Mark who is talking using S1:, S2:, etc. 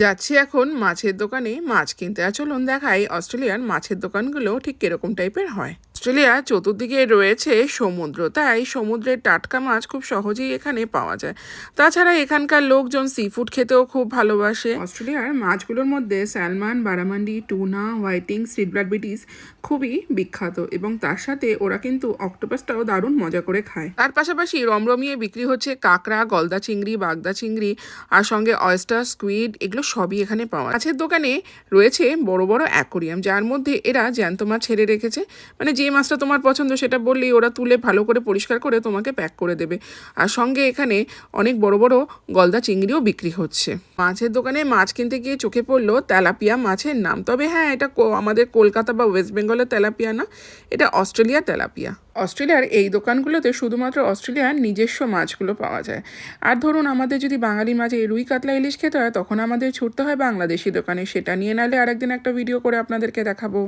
S1: যাচ্ছি এখন মাছের দোকানে মাছ কিনতে। আর চলুন দেখাই অস্ট্রেলিয়ার মাছের দোকানগুলো ঠিক কীরকম টাইপের হয়। অস্ট্রেলিয়া চতুর্দিকে রয়েছে সমুদ্র তাই সমুদ্রের টাটকা মাছ খুব সহজেই এখানে পাওয়া যায়। তাছাড়া এখানকার লোকজন সি ফুড খেতেও খুব ভালোবাসে। অস্ট্রেলিয়ার মাছগুলোর মধ্যে স্যালমান বারামান্ডি টুনা হোয়াইটিং সিডব্লাড বিটিস খুবই বিখ্যাত এবং তার সাথে ওরা কিন্তু অক্টোপাসটাও দারুণ মজা করে খায়। তার পাশাপাশি রমরমিয়ে বিক্রি হচ্ছে কাঁকড়া গলদা চিংড়ি বাগদা চিংড়ি আর সঙ্গে অয়েস্টার স্কুইড এগুলো সবই এখানে পাওয়া মাছের দোকানে রয়েছে বড় বড় অ্যাকোরিয়াম যার মধ্যে এরা জ্যান্ত মাছ ছেড়ে রেখেছে। মানে যে মাছটা তোমার পছন্দ, সেটা বললেই ওরা তুলে ভালো করে পরিষ্কার করে তোমাকে প্যাক করে দেবে। আর সঙ্গে এখানে অনেক বড় বড় গলদা চিংড়িও বিক্রি হচ্ছে। মাছের দোকানে মাছ কিনতে গিয়ে চোখে পড়ল তেলাপিয়া মাছের নাম। তবে হ্যাঁ এটা আমাদের কলকাতা বা ওয়েস্ট বেঙ্গলের তেলাপিয়া না, এটা অস্ট্রেলিয়া তেলাপিয়া। অস্ট্রেলিয়ার এই দোকানগুলোতে শুধুমাত্র অস্ট্রেলিয়ার নিজস্ব মাছগুলো পাওয়া যায়। আর ধরুন আমাদের যদি বাঙালি মাঝে রুই কাতলা ইলিশ খেতে হয়, তখন আমাদের ছুটতে হয় বাংলাদেশি দোকানে, সেটা নিয়ে নালে আরেকদিন একটা ভিডিও করে আপনাদেরকে দেখাবো।